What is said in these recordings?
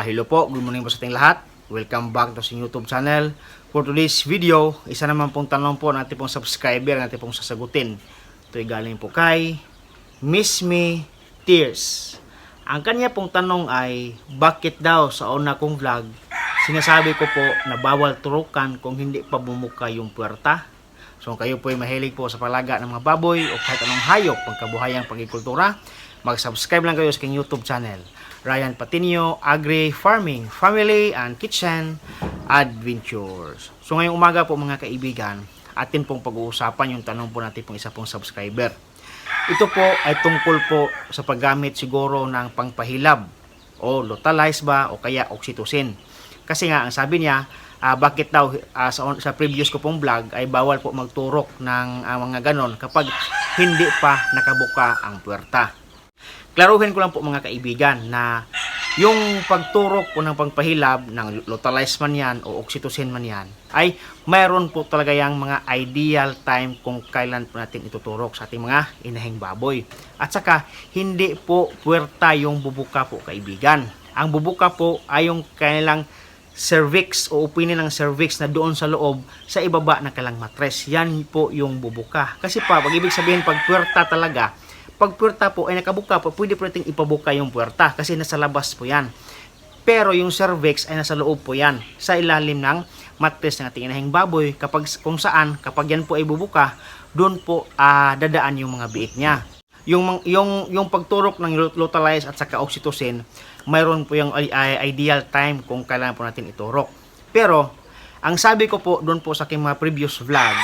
Ah, hello po, good morning po sa ating lahat. Welcome back to sa YouTube channel. For today's video, isa naman pong tanong po ng ating pong subscriber na ating pong sasagutin. Ito ay galing po kay Miss Me Tears. Ang kanya pong tanong ay, bakit daw sa una kong vlog, sinasabi ko po na bawal turukan kung hindi pa bumuka yung puwerta? So kayo po ay mahilig po sa palaga ng mga baboy o kahit anong hayop pangkabuhayang pagkikultura, mag-subscribe lang kayo sa aking YouTube channel. Ryan Patinio, Agri Farming, Family and Kitchen Adventures. So ngayong umaga po mga kaibigan, atin pong pag-uusapan yung tanong po natin pong isa pong subscriber. Ito po ay tungkol po sa paggamit siguro ng pangpahilab o localize ba o kaya oxytocin. Kasi nga ang sabi niya, ah, bakit daw ah, sa, sa previous ko pong vlog ay bawal po magturok ng ah, mga ganon kapag hindi pa nakabuka ang puwerta. Klaruhin ko lang po mga kaibigan na yung pagturok po ng pangpahilab ng localize man yan o oxytocin man yan ay mayroon po talaga yung mga ideal time kung kailan po natin ituturok sa ating mga inahing baboy. At saka hindi po puwerta yung bubuka po kaibigan. Ang bubuka po ay yung kanilang cervix o upinin ng cervix na doon sa loob sa ibaba ng kalang matres. Yan po yung bubuka. Kasi pa, pag ibig sabihin pag puwerta talaga, pag puwerta po ay nakabuka po, pwede po natin ipabuka yung puwerta kasi nasa labas po yan. Pero yung cervix ay nasa loob po yan, sa ilalim ng matres ng ating inahing baboy. Kapag, kung saan, kapag yan po ay bubuka, doon po ah, dadaan yung mga biik niya. Yung, yung, yung pagturok ng localize at saka oxytocin, mayroon po yung ideal time kung kailan po natin iturok. Pero, ang sabi ko po doon po sa aking mga previous vlog,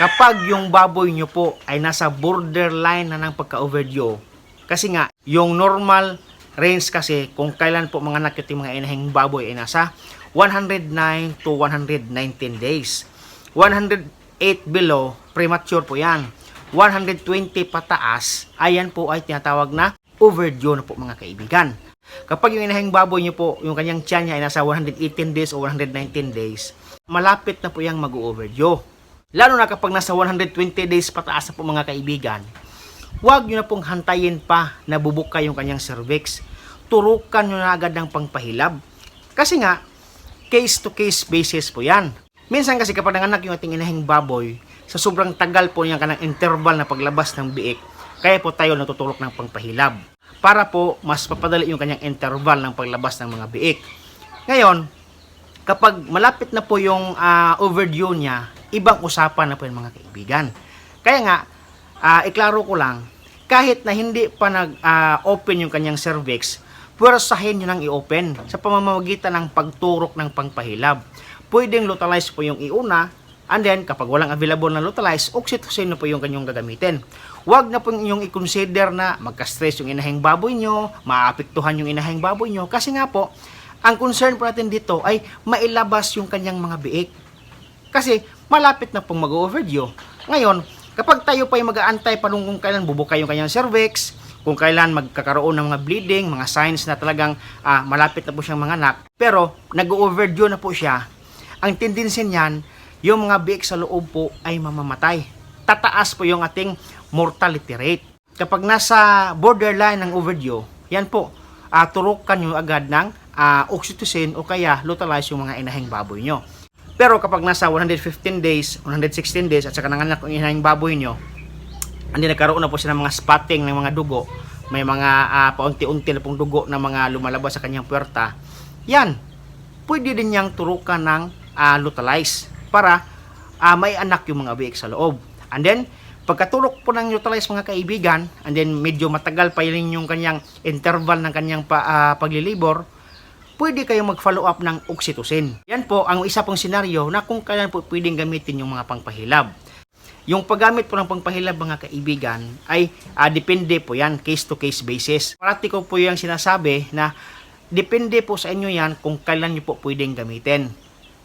kapag yung baboy nyo po ay nasa borderline na ng pagka-overdue, kasi nga, yung normal range kasi kung kailan po mga nakit yung mga inahing baboy ay nasa 109 to 119 days. 108 below, premature po yan. 120 pataas, ayan po ay tinatawag na overdue na po mga kaibigan. Kapag yung inahing baboy nyo po, yung kanyang tiyan niya ay nasa 118 days o 119 days, malapit na po yung mag-overdue. Lalo na kapag nasa 120 days pataas na po mga kaibigan, huwag nyo na pong hantayin pa na bubuka yung kanyang cervix. Turukan nyo na agad ng pangpahilab. Kasi nga, case to case basis po yan. Minsan kasi kapag nanganak yung ating inahing baboy, sa sobrang tagal po yung kanang interval na paglabas ng biik, kaya po tayo natutulok ng pangpahilab. Para po mas papadali yung kanyang interval ng paglabas ng mga biik. Ngayon, kapag malapit na po yung ah, overdue niya, ibang usapan na po yung mga kaibigan. Kaya nga, ah, iklaro ko lang, kahit na hindi pa nag-open yung kanyang cervix, pwersahin nyo nang i-open sa pamamagitan ng pagturok ng pangpahilab. Pwedeng localize po yung iuna, and then kapag walang available na localize, oxytocin na po yung kanyang gagamitin. Huwag na po inyong i-consider na magka-stress yung inahing baboy nyo, maapektuhan yung inahing baboy nyo, kasi nga po, ang concern po natin dito ay mailabas yung kanyang mga biik. Kasi malapit na pong mag-overdue. Ngayon, kapag tayo pa yung mag-aantay pa nung kung kailan bubuka yung kanyang cervix, kung kailan magkakaroon ng mga bleeding, mga signs na talagang ah, malapit na po siyang manganak, pero nag-overdue na po siya, ang tendency niyan, yung mga biik sa loob po ay mamamatay. Tataas po yung ating mortality rate. Kapag nasa borderline ng overdue, yan po, ah, turukan nyo agad ng ah, oxytocin o kaya localize yung mga inahing baboy nyo. Pero kapag nasa 115 days, 116 days at saka nanganak yung inahing baboy nyo, hindi nagkaroon na po siya ng mga spotting ng mga dugo, may mga ah, paunti-unti na pong dugo na mga lumalabas sa kanyang puwerta, yan, pwede din niyang turukan ng ah, localize para ah, may anak yung mga biik sa loob. And then, pagkatulok po ng localize mga kaibigan, and then medyo matagal pa rin yung kanyang interval ng kanyang pa, ah, paglilibor, pwede kayong mag-follow up ng oxytocin. Yan po ang isa pong senaryo na kung kailan po pwedeng gamitin yung mga pangpahilab. Yung paggamit po ng pangpahilab mga kaibigan ay ah, depende po yan, case to case basis. Parati ko po yung sinasabi na depende po sa inyo yan kung kailan nyo po pwedeng gamitin.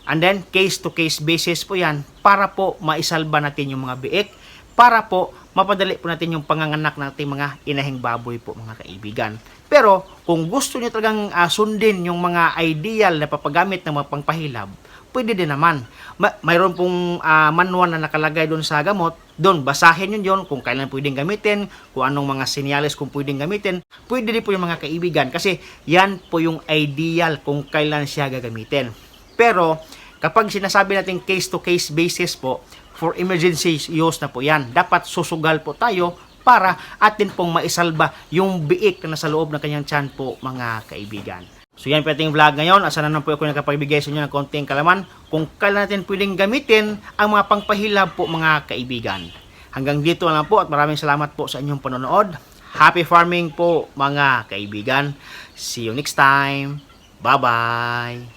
And then, case to case basis po yan para po maisalba natin yung mga biik, para po mapadali po natin yung panganganak ng ating mga inahing baboy po mga kaibigan. Pero kung gusto niyo talagang ah, sundin yung mga ideal na papagamit ng mga pangpahilab, pwede din naman. Ma- mayroon pong ah, manual na nakalagay doon sa gamot doon, basahin yun yun kung kailan pwedeng gamitin, kung anong mga senyales kung pwedeng gamitin. Pwede din po yung mga kaibigan kasi yan po yung ideal kung kailan siya gagamitin. Pero kapag sinasabi natin case-to-case basis po, for emergency use na po yan. Dapat susugal po tayo para atin pong maisalba yung biik na nasa loob ng kanyang tiyan po mga kaibigan. So yan po vlog ngayon. Asa na po ako nakapagbigay sa inyo ng konting kalaman kung kailan natin pwedeng gamitin ang mga pangpahilab po mga kaibigan. Hanggang dito lang po at maraming salamat po sa inyong panonood. Happy farming po mga kaibigan. See you next time. Bye-bye.